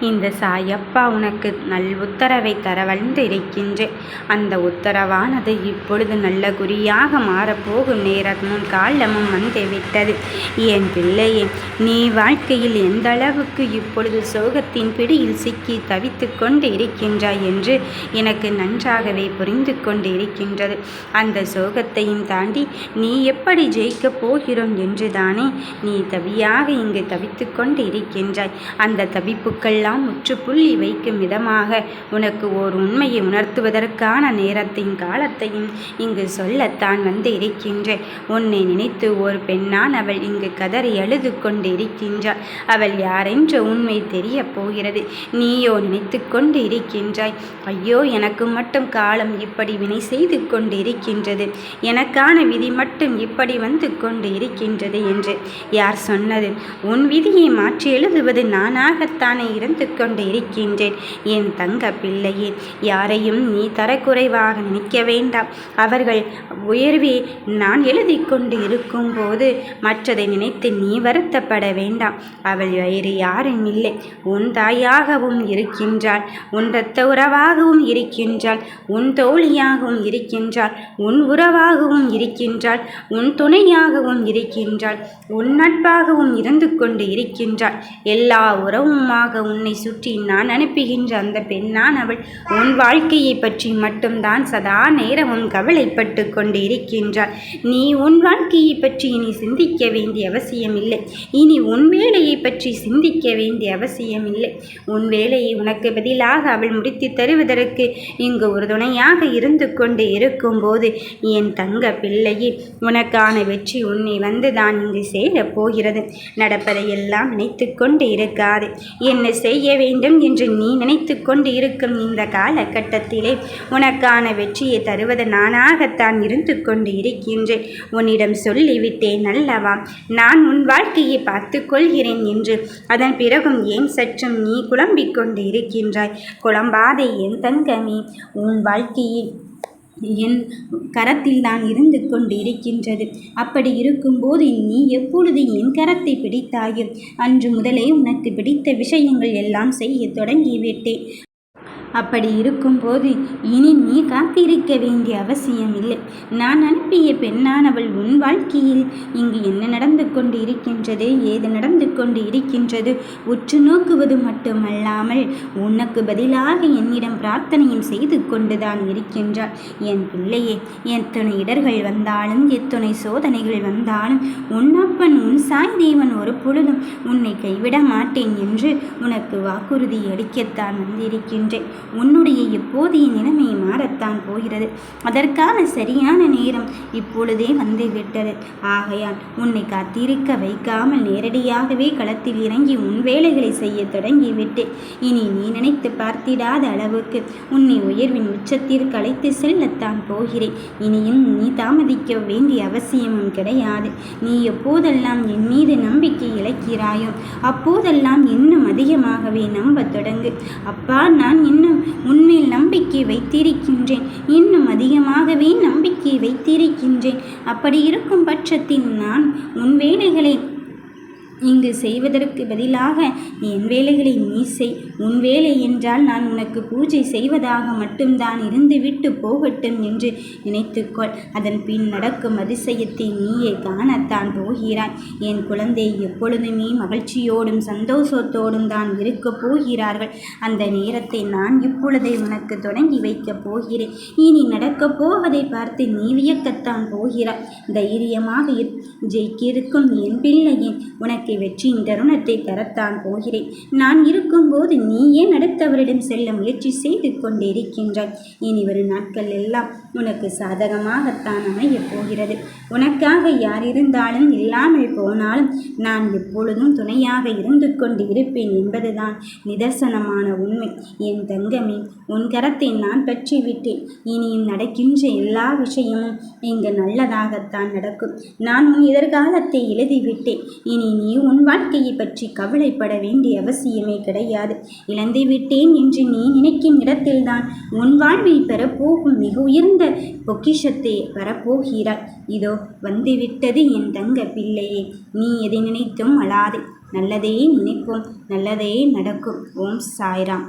இந்த சாயப்பா உனக்கு நல் உத்தரவை தர வந்திருக்கின்றேன் அந்த உத்தரவானது இப்பொழுது நல்ல குறியாக மாறப்போகும் நேரமும் காலமும் வந்துவிட்டது. என் பிள்ளையே நீ வாழ்க்கையில் எந்த அளவுக்கு இப்பொழுது சோகத்தின் பிடியில் சிக்கி தவித்து கொண்டு இருக்கின்றாய் என்று எனக்கு நன்றாகவே புரிந்து கொண்டு இருக்கின்றது அந்த சோகத்தையும் தாண்டி நீ எப்படி ஜெயிக்கப் போகிறோம் என்று தானே நீ தவியாக இங்கு தவித்து கொண்டு இருக்கின்றாய் அந்த தவிப்புக்கெல்லாம் எல்லாம் முற்றுப்புள்ளி வைக்கும் விதமாக உனக்கு ஓர் உண்மையை உணர்த்துவதற்கான நேரத்தையும் காலத்தையும் இங்கு சொல்லத்தான் வந்து இருக்கின்றேன் உன்னை நினைத்து ஒரு பெண்ணான் அவள் இங்கு கதறி அழுது கொண்டு இருக்கின்றாள் அவள் யாரென்ற உண்மை தெரிய போகிறது. நீயோ நினைத்து கொண்டு இருக்கின்றாய் ஐயோ எனக்கு மட்டும் காலம் இப்படி வினை செய்து கொண்டு இருக்கின்றது எனக்கான விதி மட்டும் இப்படி வந்து கொண்டு இருக்கின்றது என்று யார் சொன்னது? உன் விதியை மாற்றி எழுதுவது நானாகத்தானே இருந்து கொண்டு இருக்கின்றேன் என் தங்க பிள்ளையே யாரையும் நீ தரக்குறைவாக நினைக்க வேண்டாம். அவர்கள் உயர்வே நான் எழுதி கொண்டு இருக்கும்போது மற்றதை நினைத்து நீ வருத்தப்பட வேண்டாம். அவள் வேறு யாரும் இல்லை. உன் தாயாகவும் இருக்கின்றாள். உன் இரத்த உறவாகவும் இருக்கின்றாள். உன் தோழியாகவும் இருக்கின்றாள். உன் உறவாகவும் இருக்கின்றாள். உன் துணையாகவும் இருக்கின்றாள். உன் நட்பாகவும் இருந்து கொண்டு இருக்கின்றாள். எல்லா உறவுமாக உன்னை சுற்றி நான் அனுப்புகின்ற அந்த பெண்ணான் அவள். உன் வாழ்க்கையை பற்றி மட்டும்தான் சதா நேரமும் கவலைப்பட்டு கொண்டு இருக்கின்றாள் நீ உன் வாழ்க்கையை பற்றி இனி சிந்திக்க வேண்டிய அவசியமில்லை. இனி உன் வேலையை பற்றி சிந்திக்க வேண்டிய அவசியமில்லை. உன் வேலையை உனக்கு பதிலாக அவள் முடித்து தருவதற்கு இங்கு ஒரு துணையாக இருந்து கொண்டு இருக்கும்போது என் தங்க பிள்ளையே உனக்கான வெற்றி உன்னை வந்து தான் இங்கு சேரப் போகிறது. நடப்பதையெல்லாம் நினைத்து கொண்டு இருக்காது. என்ன செய்ய வேண்டும் என்று நீ நினைத்து கொண்டு இருக்கும் இந்த காலகட்டத்திலே உனக்கான வெற்றியை தருவது நானாகத்தான் இருந்து கொண்டு இருக்கின்றேன். உன்னிடம் சொல்லிவிட்டேன் அல்லவா? நான் உன் வாழ்க்கையை பார்த்து கொள்கிறேன் என்று. அதன் பிறகும் ஏன் சற்றும் நீ குழம்பிக் கொண்டு இருக்கின்றாய்? குழம்பாதே என் தங்கமே உன் வாழ்க்கையில் என் கரத்தில் தான் இருந்து கொண்டு இருக்கின்றது அப்படி இருக்கும்போது நீ எப்பொழுது என் கரத்தை பிடித்தாயோ அன்று முதலே உனக்கு பிடித்த விஷயங்கள் எல்லாம் செய்ய தொடங்கிவிட்டேன் அப்படி இருக்கும்போது இனி நீ காத்திருக்க வேண்டிய அவசியம் இல்லை நான் அனுப்பிய பெண்ணானவள் உன் வாழ்க்கையில் இங்கு என் கொண்டு இருக்கின்றது ஏது நடந்து கொண்டு இருக்கின்றது உற்று நோக்குவது மட்டுமல்லாமல் உனக்கு பதிலாக என்னிடம் பிரார்த்தனையும் செய்து கொண்டுதான் இருக்கின்றார் என் பிள்ளையே எத்தனை இடர்கள் வந்தாலும் எத்தனை சோதனைகள் வந்தாலும் உன்னப்பன் உன் சாய் தேவன் ஒரு பொழுதும் உன்னை கைவிட மாட்டேன் என்று உனக்கு வாக்குறுதி அளிக்கத்தான் வந்திருக்கின்றேன். உன்னுடைய இப்போதைய நிலைமை மாறத்தான் போகிறது. அதற்கான சரியான நேரம் இப்பொழுதே வந்துவிட்டது. ஆகையால் உன்னை காத்திருக்க வைக்காமல் நேரடியாகவே களத்தில் இறங்கி உன் வேலைகளை செய்ய தொடங்கிவிட்டு. இனி நீ நினைத்து பார்த்திடாத அளவுக்கு உன்னை உயர்வின் உச்சத்திற்கு அழைத்து செல்லத்தான் போகிறேன். இனியும் நீ தாமதிக்க வேண்டிய அவசியமும் கிடையாது. நீ எப்போதெல்லாம் என் மீது நம்பிக்கை இழக்கிறாயோ அப்போதெல்லாம் இன்னும் அதிகமாகவே நம்பத் தொடங்கு. அப்பா நான் இன்னும் உன்மேல் நம்பிக்கை வைத்திருக்கின்றேன். இன்னும் அதிகமாகவே நம்பிக்கை வைத்திருக்கின்றேன் அப்படி இருக்கும் பட்சத்தில் நான் உன் வேலைகளை இங்கு செய்வதற்கு பதிலாக என் வேலைகளை நீ செய். உன் வேலை என்றால் நான் உனக்கு பூஜை செய்வதாக மட்டும்தான் இருந்துவிட்டு போகட்டும் என்று நினைத்துக்கொள். அதன் பின் நடக்கும் அதிசயத்தை நீயே காணத்தான் போகிறாய். என் குழந்தை எப்பொழுதுமே மகிழ்ச்சியோடும் சந்தோஷத்தோடும் தான் இருக்கப் போகிறார்கள். அந்த நேரத்தை நான் இப்பொழுதே உனக்கு தொடங்கி வைக்கப் போகிறேன். இனி நடக்கப் போவதை பார்த்து நீ வியக்கத்தான் போகிறாய். தைரியமாக ஜெயிக்கிருக்கும் என் பிள்ளையின் உனக்கு நடத்தி வெற்றி தருணத்தை தரத்தான் போகிறேன். நான் இருக்கும்போது நீ ஏன் அடுத்தவரிடம் செல்ல முயற்சி செய்து கொண்டிருக்கின்றாய். இனி வரும் நாட்கள் எல்லாம் உனக்கு சாதகமாகத்தான் அமையப் போகிறது. உனக்காக யார் இருந்தாலும் இல்லாமல் போனாலும் நான் எப்பொழுதும் துணையாக இருந்து கொண்டு இருப்பேன் என்பதுதான் நிதர்சனமான உண்மை. என் தங்கமே உன் கரத்தை நான் பற்றிவிட்டேன். இனி நடக்கின்ற எல்லா விஷயமும் இங்கு நல்லதாகத்தான் நடக்கும். நான் உன் எதிர்காலத்தை எழுதிவிட்டேன். இனி நீ உன் வாழ்க்கையை பற்றி கவலைப்பட வேண்டிய அவசியமே கிடையாது. இழந்து விட்டேன் என்று நீ நினைக்கும் இடத்தில்தான் உன் வாழ்வில் பெறப்போகும் மிக உயர்ந்த பொக்கிஷத்தை பெறப்போகிறாய் இதோ வந்துவிட்டது என் தங்க பிள்ளையே நீ எதை நினைத்தும் அழாதே. நல்லதே நினைப்போம் நல்லதே நடக்கும். ஓம் சாய்ராம்.